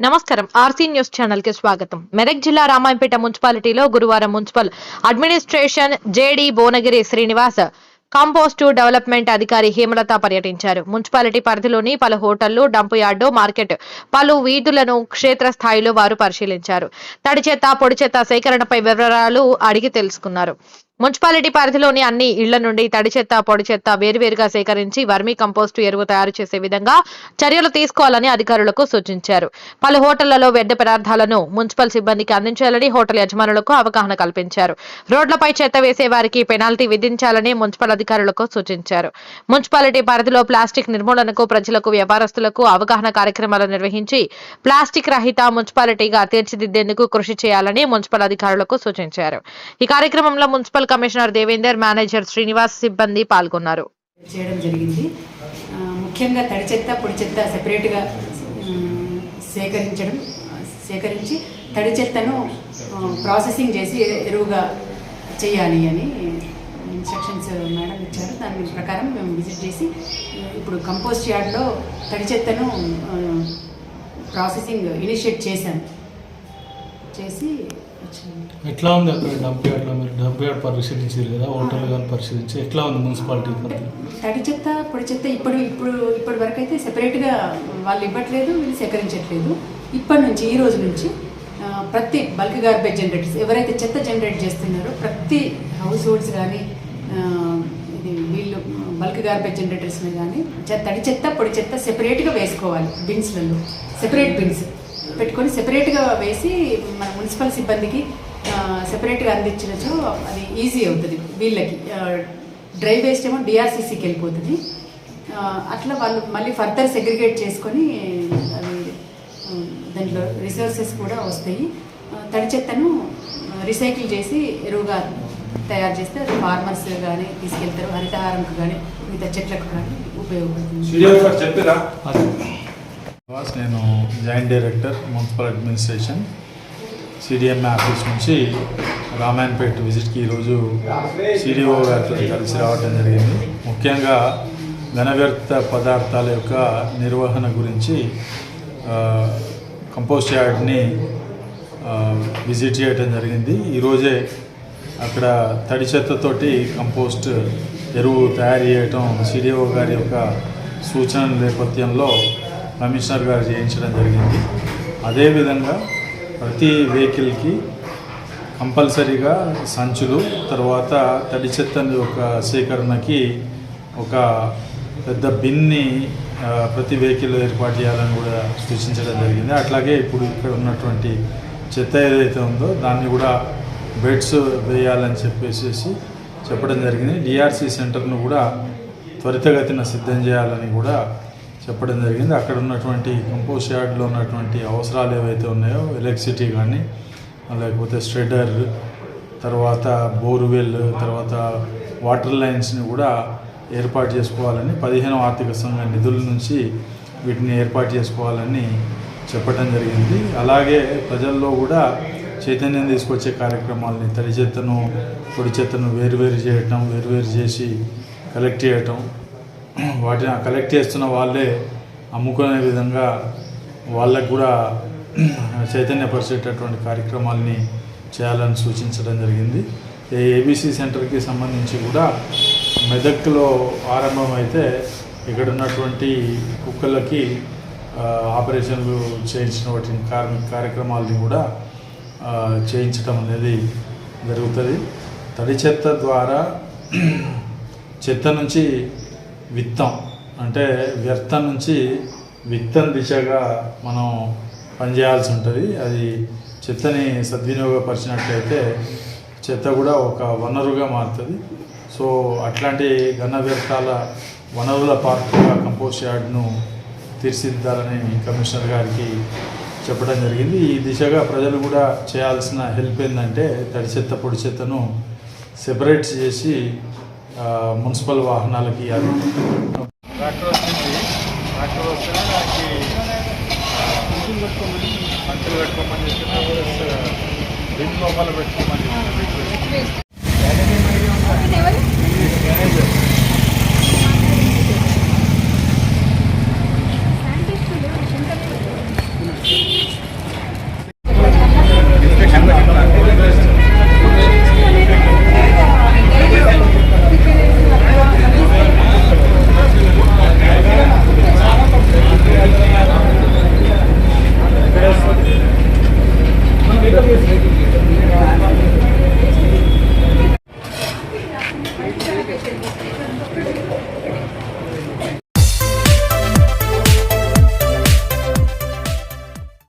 నమస్కారం. RC news ఛానల్కి స్వాగతం. మెదక్ జిల్లా రామాయంపేట మున్సిపాలిటీలో గురువారం municipal administration JD Bhuvanagiri Srinivas compost development అధికారి హేమలత పర్యటించారు. మున్సిపాలిటీ పరిధిలోని పలు హోటళ్ళు డంపు యార్డు మార్కెట్ పలు వీధులను క్షేత్రస్థాయిలో వారు పరిశీలించారు. తడి చెత్త పొడి చెత్త సేకరణపై వివరాలు అడిగి తెలుసుకున్నారు. మున్సిపాలిటీ పరిధిలోని అన్ని ఇళ్ళ నుండి తడి చెత్త పొడి చెత్త వేరువేరుగా సేకరించి వర్మీ కంపోస్టు ఎరువు తయారు చేసే విధంగా చర్యలు తీసుకోవాలని అధికారులకు సూచించారు. పలు హోటళ్ళలో వ్యర్థ పదార్థాలను మున్సిపల్ సిబ్బందికి అందించాలని హోటల్ యజమానులకు అవగాహన కల్పించారు. రోడ్లపై చెత్త వేసే వారికి పెనాల్టీ విధించాలని మున్సిపల్ అధికారులకు సూచించారు. మున్సిపాలిటీ పరిధిలో ప్లాస్టిక్ నిర్మూలనకు ప్రజలకు వ్యాపారస్తులకు అవగాహన కార్యక్రమాలు నిర్వహించి ప్లాస్టిక్ రహిత మున్సిపాలిటీగా తీర్చిదిద్దేందుకు కృషి చేయాలని మున్సిపల్ అధికారులకు సూచించారు. ఈ కార్యక్రమంలో municipal commissioner Devender manager Srinivas సిబ్బంది పాల్గొన్నారు. చేయడం జరిగింది. ముఖ్యంగా తడి చెత్త పొడి చెత్త సెపరేట్గా సేకరించడం సేకరించి తడి చెత్తను ప్రాసెసింగ్ చేసి ఎరువుగా చేయాలి అని ఇన్స్ట్రక్షన్స్ మేడం ఇచ్చారు. దాని ప్రకారం మేము విజిట్ చేసి ఇప్పుడు కంపోస్ట్ యార్డ్లో తడి చెత్తను ప్రాసెసింగ్ ఇనిషియేట్ చేశాము. చేసి వచ్చాము ఎట్లా ఉంది అక్కడ డంప్ యార్డ్లో మీరు డంప్ యార్డ్ పరిశీలించారు కదా హోటల్ కానీ పరిశీలించి ఎట్లా ఉంది మున్సిపాలిటీ తడి చెత్త పొడి చెత్త ఇప్పుడు ఇప్పుడు ఇప్పటి వరకు అయితే సెపరేట్గా వాళ్ళు ఇవ్వట్లేదు వీళ్ళు సేకరించట్లేదు. ఇప్పటి నుంచి ఈ రోజు నుంచి ప్రతి బల్క్ గార్బేజ్ జనరేటర్స్ ఎవరైతే చెత్త జనరేట్ చేస్తున్నారో ప్రతి హౌస్ హోల్డ్స్ కానీ ఇది వీళ్ళు బల్క్ గార్బేజ్ జనరేటర్స్ని కానీ తడి చెత్త పొడి చెత్త సెపరేట్గా వేసుకోవాలి బిన్స్లలో సెపరేట్ బిన్స్ పెట్టుకొని సెపరేట్గా వేసి మన మున్సిపల్ సిబ్బందికి సెపరేట్గా అందించినచో అది ఈజీ అవుతుంది. వీళ్ళకి డ్రై వేస్ట్ ఏమో డిఆర్సీసీకి వెళ్ళిపోతుంది. అట్లా వాళ్ళు మళ్ళీ ఫర్దర్ సెగ్రిగేట్ చేసుకొని అవి దాంట్లో రిసోర్సెస్ కూడా వస్తాయి. తడి చెత్తను రీసైకిల్ చేసి ఎరువుగా తయారు చేస్తే అది ఫార్మర్స్ కానీ తీసుకెళ్తారు హరితహారంకు కానీ మిగతా చెట్లకు కానీ ఉపయోగపడుతుంది. నివాస్, నేను joint director municipal administration CDM office నుంచి రామాయణపేట విజిట్కి ఈరోజు సిడిఓ గారితో కలిసి రావడం జరిగింది. ముఖ్యంగా ఘన వ్యర్థ పదార్థాల యొక్క నిర్వహణ గురించి కంపోస్ట్ యార్డ్ని విజిట్ చేయడం జరిగింది. ఈరోజే అక్కడ తడి చెత్తతోటి కంపోస్ట్ ఎరువు తయారు చేయటం సిడిఓ గారి యొక్క సూచన నేపథ్యంలో కమిషనర్ గారు చేయించడం జరిగింది. అదేవిధంగా ప్రతి వెహికల్కి కంపల్సరీగా సంచులు తర్వాత తడి చెత్తని యొక్క సేకరణకి ఒక పెద్ద బిన్ని ప్రతి వెహికల్ ఏర్పాటు చేయాలని కూడా సూచించడం జరిగింది. అట్లాగే ఇప్పుడు ఇక్కడ ఉన్నటువంటి చెత్త ఏదైతే ఉందో దాన్ని కూడా బెడ్స్ వేయాలని చెప్పేసి చెప్పడం జరిగింది. డిఆర్సీ సెంటర్ను కూడా త్వరితగతిన సిద్ధం చేయాలని కూడా చెప్పడం జరిగింది. అక్కడ ఉన్నటువంటి కంపోస్ట్ యార్డ్లో ఉన్నటువంటి అవసరాలు ఏవైతే ఉన్నాయో ఎలక్ట్రిసిటీ కానీ లేకపోతే స్ట్రెడర్ తర్వాత బోర్వెల్ తర్వాత వాటర్ లైన్స్ని కూడా ఏర్పాటు చేసుకోవాలని పదిహేను ఆర్థిక సంఘ నిధుల నుంచి వీటిని ఏర్పాటు చేసుకోవాలని చెప్పడం జరిగింది. అలాగే ప్రజల్లో కూడా చైతన్యం తీసుకొచ్చే కార్యక్రమాలని తడి చెత్తను పొడి చెత్తను వేరువేరు చేయటం వేరువేరు చేసి కలెక్ట్ చేయటం వాటిని కలెక్ట్ చేస్తున్న వాళ్ళే అమ్ముకునే విధంగా వాళ్ళకు కూడా చైతన్యపరిచేటటువంటి కార్యక్రమాలని చేయాలని సూచించడం జరిగింది. ఈ ఏబీసీ సెంటర్కి సంబంధించి కూడా మెదక్లో ఆరంభమైతే ఇక్కడ ఉన్నటువంటి కుక్కలకి ఆపరేషన్లు చేయించిన వాటి కార్యక్రమాలని కూడా చేయించటం చేయించడం అనేది జరుగుతుంది. తడి చెత్త ద్వారా చెత్త నుంచి విత్తం. అంటే వ్యర్థం నుంచి విత్తం దిశగా మనం పనిచేయాల్సి ఉంటుంది. అది చెత్తని సద్వినియోగపరిచినట్లయితే చెత్త కూడా ఒక వనరుగా మారుతుంది. సో అట్లాంటి ఘన వ్యర్థాల వనరుల పార్కుగా కంపోస్ట్ యార్డ్ను తీర్చిదిద్దాలని కమిషనర్ గారికి చెప్పడం జరిగింది. ఈ దిశగా ప్రజలు కూడా చేయాల్సిన హెల్ప్ ఏంటంటే తడి చెత్త పొడి చెత్తను సెపరేట్ చేసి మున్సిపల్ వాహనాలకి ఇవ్వాలి ట్రాక్టర్ వచ్చింది ట్రాక్టర్ వస్తేనే దానికి సంచులు పెట్టుకోమని లోపల పెట్టుకోమని చెప్పిన. Request manager.